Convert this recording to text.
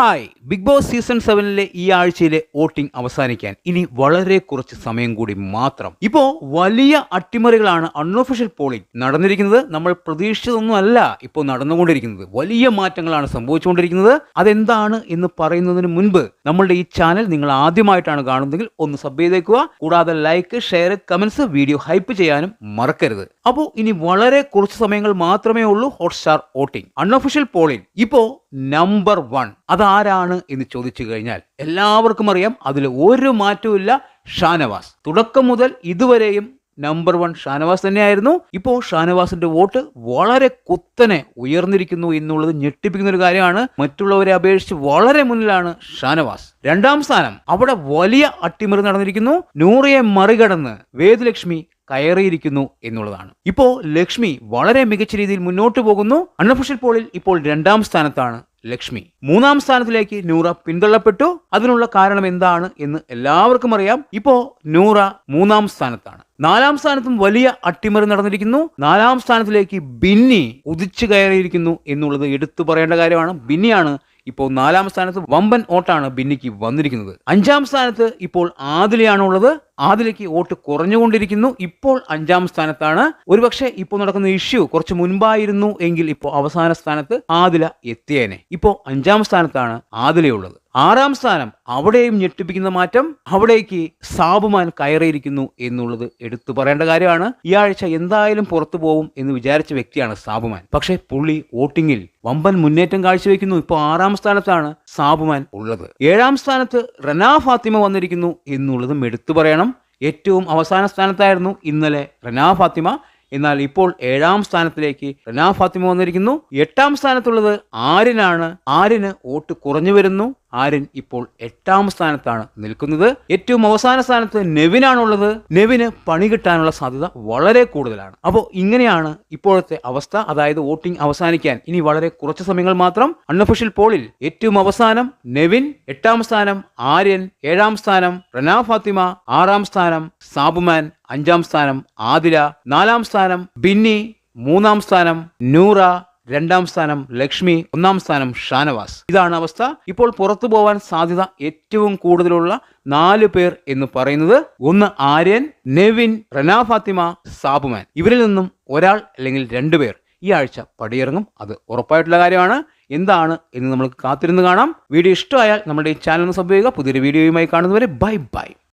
Hi. Big Boss season സെവനിലെ ഈ ആഴ്ചയിലെ വോട്ടിംഗ് അവസാനിക്കാൻ ഇനി വളരെ കുറച്ച് സമയം കൂടി മാത്രം. ഇപ്പോ വലിയ അട്ടിമറികളാണ് അൺഒഫീഷ്യൽ പോളിംഗ് നടന്നിരിക്കുന്നത്. നമ്മൾ പ്രതീക്ഷിച്ചതൊന്നും അല്ല ഇപ്പോൾ നടന്നുകൊണ്ടിരിക്കുന്നത്. വലിയ മാറ്റങ്ങളാണ് സംഭവിച്ചുകൊണ്ടിരിക്കുന്നത്. അതെന്താണ് എന്ന് പറയുന്നതിന് മുൻപ് നമ്മളുടെ ഈ ചാനൽ നിങ്ങൾ ആദ്യമായിട്ടാണ് കാണുന്നതെങ്കിൽ ഒന്ന് സബ് ചെയ്തേക്കുക. കൂടാതെ like share comments video hype ചെയ്യാനും മറക്കരുത്. അപ്പോൾ ഇനി വളരെ കുറച്ച് സമയങ്ങൾ മാത്രമേ ഉള്ളൂ ഹോട്ട്സ്റ്റാർ വോട്ടിംഗ്. അൺഒഫീഷ്യൽ പോളിംഗ് ഇപ്പോ നമ്പർ വൺ അതാരാണ് എന്ന് ചോദിച്ചു കഴിഞ്ഞാൽ എല്ലാവർക്കും അറിയാം അതിൽ ഒരു മാറ്റവും ഷാനവാസ്. തുടക്കം മുതൽ ഇതുവരെയും നമ്പർ വൺ ഷാനവാസ് തന്നെയായിരുന്നു. ഇപ്പോൾ ഷാനവാസിന്റെ വോട്ട് വളരെ കുത്തനെ ഉയർന്നിരിക്കുന്നു എന്നുള്ളത് ഞെട്ടിപ്പിക്കുന്ന ഒരു കാര്യമാണ്. മറ്റുള്ളവരെ അപേക്ഷിച്ച് വളരെ മുന്നിലാണ് ഷാനവാസ്. രണ്ടാം സ്ഥാനം. അവിടെ വലിയ അട്ടിമറി നടന്നിരിക്കുന്നു. നൂറിയെ മറികടന്ന് വേദലക്ഷ്മി കയറിയിരിക്കുന്നു എന്നുള്ളതാണ്. ഇപ്പോൾ ലക്ഷ്മി വളരെ മികച്ച രീതിയിൽ മുന്നോട്ട് പോകുന്നു. അൺഒഫീഷ്യൽ പോളിൽ ഇപ്പോൾ രണ്ടാം സ്ഥാനത്താണ് ലക്ഷ്മി. മൂന്നാം സ്ഥാനത്തിലേക്ക് നൂറ പിന്തള്ളപ്പെട്ടു. അതിനുള്ള കാരണം എന്താണ് എന്ന് എല്ലാവർക്കും അറിയാം. ഇപ്പോ നൂറ മൂന്നാം സ്ഥാനത്താണ്. നാലാം സ്ഥാനത്തും വലിയ അട്ടിമറി നടന്നിരിക്കുന്നു. നാലാം സ്ഥാനത്തിലേക്ക് ബിന്നി ഉദിച്ചു കയറിയിരിക്കുന്നു എന്നുള്ളത് എടുത്തു പറയേണ്ട കാര്യമാണ്. ബിന്നിയാണ് ഇപ്പോൾ നാലാം സ്ഥാനത്ത് വമ്പൻ ഓട്ടാണ് ബിന്നിക്ക് വന്നിരിക്കുന്നത്. അഞ്ചാം സ്ഥാനത്ത് ഇപ്പോൾ ആദിലയാണ് ആദിലേക്ക് വോട്ട് കുറഞ്ഞുകൊണ്ടിരിക്കുന്നു. ഇപ്പോൾ അഞ്ചാം സ്ഥാനത്താണ്. ഒരുപക്ഷെ ഇപ്പോൾ നടക്കുന്ന ഇഷ്യൂ കുറച്ച് മുൻപായിരുന്നു എങ്കിൽ ഇപ്പോൾ അവസാന സ്ഥാനത്ത് ആദില എത്തിയേനെ. ഇപ്പോൾ അഞ്ചാം സ്ഥാനത്താണ് ആദിലയുള്ളത് ആറാം സ്ഥാനം അവിടെയും ഞെട്ടിപ്പിക്കുന്ന മാറ്റം അവിടേക്ക് സാബുമാൻ കയറിയിരിക്കുന്നു എന്നുള്ളത് എടുത്തു പറയേണ്ട കാര്യമാണ്. ഈ ആഴ്ച എന്തായാലും പുറത്തു പോകും എന്ന് വിചാരിച്ച വ്യക്തിയാണ് സാബുമാൻ. പക്ഷെ പുള്ളി വോട്ടിങ്ങിൽ വമ്പൻ മുന്നേറ്റം കാഴ്ചവെക്കുന്നു. ഇപ്പോൾ ആറാം സ്ഥാനത്താണ് സാബുമാൻ ഉള്ളത്. ഏഴാം സ്ഥാനത്ത് റനാ ഫാത്തിമ വന്നിരിക്കുന്നു എന്നുള്ളതും എടുത്തു പറയണം. ഏറ്റവും അവസാന സ്ഥാനത്തായിരുന്നു ഇന്നലെ റനാ ഫാത്തിമ. എന്നാൽ ഇപ്പോൾ ഏഴാം സ്ഥാനത്തിലേക്ക് റനാ ഫാത്തിമ വന്നിരിക്കുന്നു. എട്ടാം സ്ഥാനത്തുള്ളത് ആരിനാണ് ആരിന് വോട്ട് കുറഞ്ഞു വരുന്നു. ആര്യൻ ഇപ്പോൾ എട്ടാം സ്ഥാനത്താണ് നിൽക്കുന്നത്. ഏറ്റവും അവസാന സ്ഥാനത്ത് നെവിനാണുള്ളത്. നെവിന് പണി കിട്ടാനുള്ള സാധ്യത വളരെ കൂടുതലാണ്. അപ്പോൾ ഇങ്ങനെയാണ് ഇപ്പോഴത്തെ അവസ്ഥ. അതായത് വോട്ടിംഗ് അവസാനിക്കാൻ ഇനി വളരെ കുറച്ച് സമയങ്ങൾ മാത്രം. അൺഒഫീഷ്യൽ പോളിൽ ഏറ്റവും അവസാനം നെവിൻ എട്ടാം സ്ഥാനം ആര്യൻ ഏഴാം സ്ഥാനം റനാ ഫാത്തിമ ആറാം സ്ഥാനം സാബുമാൻ അഞ്ചാം സ്ഥാനം ആദില നാലാം സ്ഥാനം ബിന്നി മൂന്നാം സ്ഥാനം നൂറ രണ്ടാം സ്ഥാനം ലക്ഷ്മി ഒന്നാം സ്ഥാനം ഷാനവാസ്. ഇതാണ് അവസ്ഥ. ഇപ്പോൾ പുറത്തു പോവാൻ സാധ്യത ഏറ്റവും കൂടുതലുള്ള നാല് പേർ എന്ന് പറയുന്നത് ഒന്ന് ആര്യൻ നെവിൻ റനാ ഫാത്തിമ സാബുമാൻ. ഇവരിൽ നിന്നും ഒരാൾ അല്ലെങ്കിൽ രണ്ടുപേർ ഈ ആഴ്ച പടിയിറങ്ങും. അത് ഉറപ്പായിട്ടുള്ള കാര്യമാണ്. എന്താണ് എന്ന് നമുക്ക് കാത്തിരുന്ന് കാണാം. വീഡിയോ ഇഷ്ടമായാൽ നമ്മുടെ ഈ ചാനൽ ഒന്ന് സബ് ചെയ്യുക. പുതിയൊരു വീഡിയോയുമായി കാണുന്നവരെ ബൈ ബൈ.